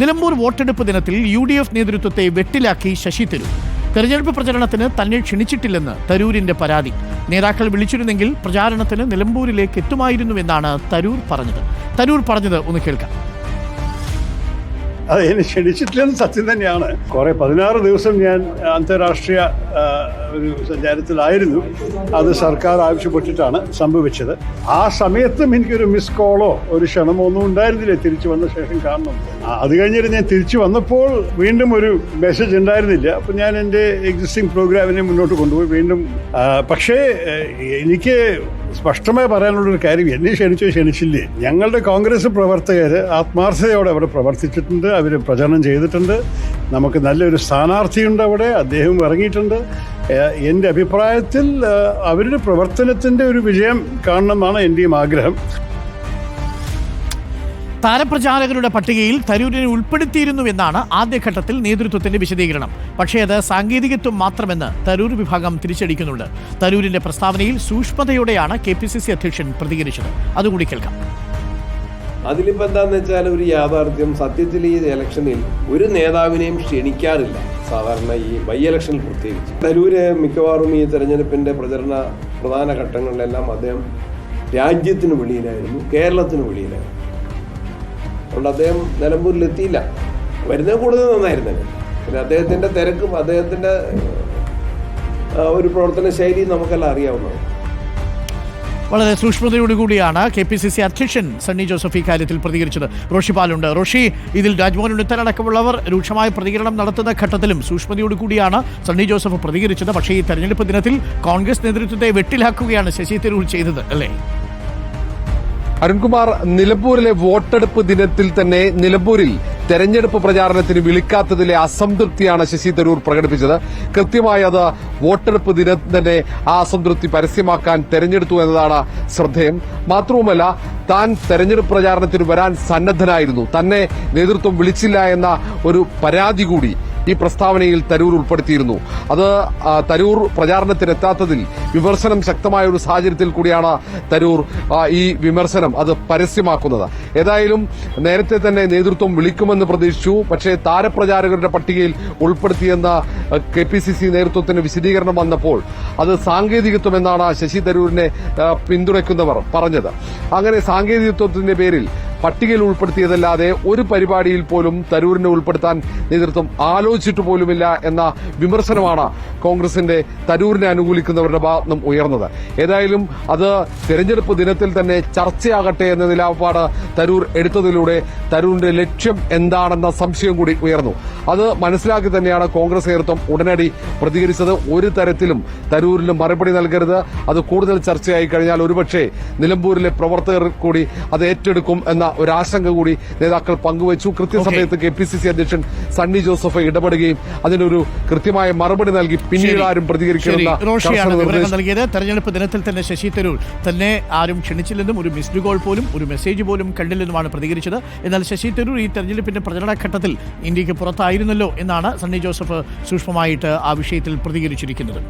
നിലമ്പൂർ വോട്ടെടുപ്പ് ദിനത്തിൽ U D F നേതൃത്വത്തെ വെട്ടിലാക്കി ശശി തരൂർ. തെരഞ്ഞെടുപ്പ് പ്രചരണത്തിന് തന്നെ ക്ഷണിച്ചിട്ടില്ലെന്ന് തരൂരിന്റെ പരാതി. നേതാക്കൾ വിളിച്ചിരുന്നെങ്കിൽ പ്രചാരണത്തിന് നിലമ്പൂരിലേക്ക് എത്തുമായിരുന്നുവെന്നാണ് തരൂർ പറഞ്ഞത്. തരൂർ പറഞ്ഞത് ഒന്ന് കേൾക്കാം. അത് എന്നെ ക്ഷണിച്ചിട്ടില്ലെന്ന് സത്യം തന്നെയാണ്. കുറേ പതിനാറ് ദിവസം ഞാൻ അന്താരാഷ്ട്രീയ ഒരു സഞ്ചാരത്തിലായിരുന്നു. അത് സർക്കാർ ആവശ്യപ്പെട്ടിട്ടാണ് സംഭവിച്ചത്. ആ സമയത്തും എനിക്കൊരു മിസ് കോളോ ഒരു ക്ഷണമോ ഒന്നും ഉണ്ടായിരുന്നില്ല. തിരിച്ചു വന്ന ശേഷം കാണണം. അത് കഴിഞ്ഞിട്ട് ഞാൻ തിരിച്ചു വന്നപ്പോൾ വീണ്ടും ഒരു മെസ്സേജ് ഉണ്ടായിരുന്നില്ല. അപ്പം ഞാൻ എന്റെ എക്സിസ്റ്റിംഗ് പ്രോഗ്രാമിനെ മുന്നോട്ട് കൊണ്ടുപോയി. വീണ്ടും പക്ഷേ എനിക്ക് സ്പഷ്ടമായി പറയാനുള്ളൊരു കാര്യം എന്നെ ക്ഷണിച്ചോ ക്ഷണിച്ചില്ലേ. ഞങ്ങളുടെ കോൺഗ്രസ് പ്രവർത്തകർ ആത്മാർത്ഥതയോടെ അവിടെ പ്രവർത്തിച്ചിട്ടുണ്ട് അവർ പ്രചരണം ചെയ്തിട്ടുണ്ട്. നമുക്ക് നല്ലൊരു സ്ഥാനാർത്ഥിയുണ്ട് അവിടെ അദ്ദേഹം ഇറങ്ങിയിട്ടുണ്ട്. എന്റെ അഭിപ്രായത്തിൽ അവരുടെ പ്രവർത്തനത്തിന്റെ ഒരു വിജയം കാണണമെന്നാണ് എന്റെയും ആഗ്രഹം. താരപ്രചാരകരുടെ പട്ടികയിൽ തരൂരിനെ ഉൾപ്പെടുത്തിയിരുന്നു ഉൾപ്പെടുത്തിയിരുന്നുവെന്നാണ് ആദ്യഘട്ടത്തിൽ നേതൃത്വത്തിന്റെ വിശദീകരണം. പക്ഷേ അത് സാങ്കേതികത്വം മാത്രമെന്ന് തരൂർ വിഭാഗം തിരിച്ചടിക്കുന്നുണ്ട്. തരൂരിന്റെ പ്രസ്താവനയിൽ സൂക്ഷ്മതയോടെയാണ് കെ പി സി സി അധ്യക്ഷൻ പ്രതികരിച്ചത്. അതുകൂടി കേൾക്കാം. അതിലിപ്പോൾ എന്താന്ന് വെച്ചാൽ ഒരു യാഥാർത്ഥ്യം. സത്യത്തിൽ ഈ ഇലക്ഷനിൽ ഒരു നേതാവിനെയും ക്ഷണിക്കാറില്ല. സാധാരണ ഈ ബൈ ഇലക്ഷനിൽ പ്രത്യേകിച്ച്. തരൂര് മിക്കവാറും ഈ തെരഞ്ഞെടുപ്പിന്റെ പ്രചരണ പ്രധാന ഘട്ടങ്ങളിലെല്ലാം അദ്ദേഹം രാജ്യത്തിന് വെളിയിലായിരുന്നു കേരളത്തിന് വെളിയിലായിരുന്നു. അതുകൊണ്ട് അദ്ദേഹം നിലമ്പൂരിൽ എത്തിയില്ല വരുന്നത് കൂടുതൽ നന്നായിരുന്നു. പിന്നെ അദ്ദേഹത്തിന്റെ തിരക്കും അദ്ദേഹത്തിന്റെ ഒരു പ്രവർത്തന ശൈലിയും നമുക്കെല്ലാം അറിയാവുന്നതാണ്. വളരെ സൂക്ഷ്മതയോടുകൂടിയാണ് കെ പി സി സി അധ്യക്ഷൻ സണ്ണി ജോസഫ് ഇക്കാര്യത്തിൽ പ്രതികരിച്ചത്. റോഷി പാലുണ്ട്. റോഷി ഇതിൽ രാജ്മോഹൻ ഉണ്ണിത്തലടക്കമുള്ളവർ രൂക്ഷമായ പ്രതികരണം നടത്തുന്ന ഘട്ടത്തിലും സൂക്ഷ്മതയോടുകൂടിയാണ് സണ്ണി ജോസഫ് പ്രതികരിച്ചത്. പക്ഷേ ഈ തെരഞ്ഞെടുപ്പ് ദിനത്തിൽ കോൺഗ്രസ് നേതൃത്വത്തെ വെട്ടിലാക്കുകയാണ് ശശി തരൂർ ചെയ്തത് അല്ലേ? അരുൺകുമാർ നിലമ്പൂരിലെ വോട്ടെടുപ്പ് ദിനത്തിൽ തന്നെ നിലമ്പൂരിൽ തെരഞ്ഞെടുപ്പ് പ്രചാരണത്തിന് വിളിക്കാത്തതിലെ അസംതൃപ്തിയാണ് ശശി തരൂർ പ്രകടിപ്പിച്ചത്. കൃത്യമായി അത് വോട്ടെടുപ്പ് ദിനം തന്നെ ആ അസംതൃപ്തി പരസ്യമാക്കാൻ തെരഞ്ഞെടുത്തു എന്നതാണ് ശ്രദ്ധേയം. മാത്രവുമല്ല താൻ തെരഞ്ഞെടുപ്പ് പ്രചാരണത്തിന് വരാൻ സന്നദ്ധനായിരുന്നു. തന്നെ നേതൃത്വം വിളിച്ചില്ല എന്ന ഒരു പരാതി കൂടി ഈ പ്രസ്താവനയിൽ തരൂർ ഉൾപ്പെടുത്തിയിരുന്നു. അത് തരൂർ പ്രചാരണത്തിനെത്താത്തതിൽ വിമർശനം ശക്തമായ ഒരു സാഹചര്യത്തിൽ കൂടിയാണ് തരൂർ ഈ വിമർശനം അത് പരസ്യമാക്കുന്നത്. ഏതായാലും നേരത്തെ തന്നെ നേതൃത്വം വിളിക്കുമെന്ന് പ്രതീക്ഷിച്ചു. പക്ഷേ താരപ്രചാരകരുടെ പട്ടികയിൽ ഉൾപ്പെടുത്തിയെന്ന കെ പി സി സി നേതൃത്വത്തിന് വിശദീകരണം വന്നപ്പോൾ അത് സാങ്കേതികത്വം എന്നാണ് ശശി തരൂരിനെ പിന്തുണയ്ക്കുന്നവർ പറഞ്ഞത്. അങ്ങനെ സാങ്കേതികത്വത്തിന്റെ പേരിൽ പട്ടികയിൽ ഉൾപ്പെടുത്തിയതല്ലാതെ ഒരു പരിപാടിയിൽ പോലും തരൂരിനെ ഉൾപ്പെടുത്താൻ നേതൃത്വം ആലോചിച്ചിട്ട് പോലുമില്ല എന്ന വിമർശനമാണ് കോൺഗ്രസിന്റെ തരൂരിനെ അനുകൂലിക്കുന്നവരുടെ ഭാഗത്തും ഉയർന്നത്. ഏതായാലും അത് തെരഞ്ഞെടുപ്പ് ദിനത്തിൽ തന്നെ ചർച്ചയാകട്ടെ എന്ന നിലപാട് തരൂർ എടുത്തതിലൂടെ തരൂരിന്റെ ലക്ഷ്യം എന്താണെന്ന സംശയം കൂടി ഉയർന്നു. അത് മനസ്സിലാക്കി തന്നെയാണ് കോൺഗ്രസ് നേതൃത്വം ഉടനടി പ്രതികരിച്ചത്. ഒരു തരത്തിലും തരൂരിലും മറുപടി നൽകരുത്. അത് കൂടുതൽ ചർച്ചയായി കഴിഞ്ഞാൽ ഒരുപക്ഷെ നിലമ്പൂരിലെ പ്രവർത്തകർ കൂടി അത് ഏറ്റെടുക്കും എന്ന ഒരു ആശങ്ക കൂടി നേതാക്കൾ പങ്കുവച്ചു. കൃത്യസമയത്ത് കെ പി സി സി അധ്യക്ഷൻ സണ്ണി ജോസഫ് ഇടപെടുകയും അതിനൊരു കൃത്യമായ മറുപടി നൽകി പിന്നീട് ആരും പ്രതികരിക്കുന്ന പ്രതികരിക്കണമെന്ന നൽകിയത്. തെരഞ്ഞെടുപ്പ് ദിനത്തിൽ തന്നെ ശശി തരൂർ തന്നെ ആരും ക്ഷണിച്ചില്ലെന്നും ഒരു മിസ്ഡ് കോൾ പോലും ഒരു മെസ്സേജ് പോലും കണ്ടില്ലെന്നുമാണ് പ്രതികരിച്ചത്. എന്നാൽ ശശി തരൂർ ഈ തെരഞ്ഞെടുപ്പിന്റെ പ്രചരണ ഘട്ടത്തിൽ ഇന്ത്യയ്ക്ക് പുറത്തായിരുന്നല്ലോ എന്നാണ് സണ്ണി ജോസഫ് സൂക്ഷ്മമായിട്ട് ആ വിഷയത്തിൽ പ്രതികരിച്ചിരിക്കുന്നത്.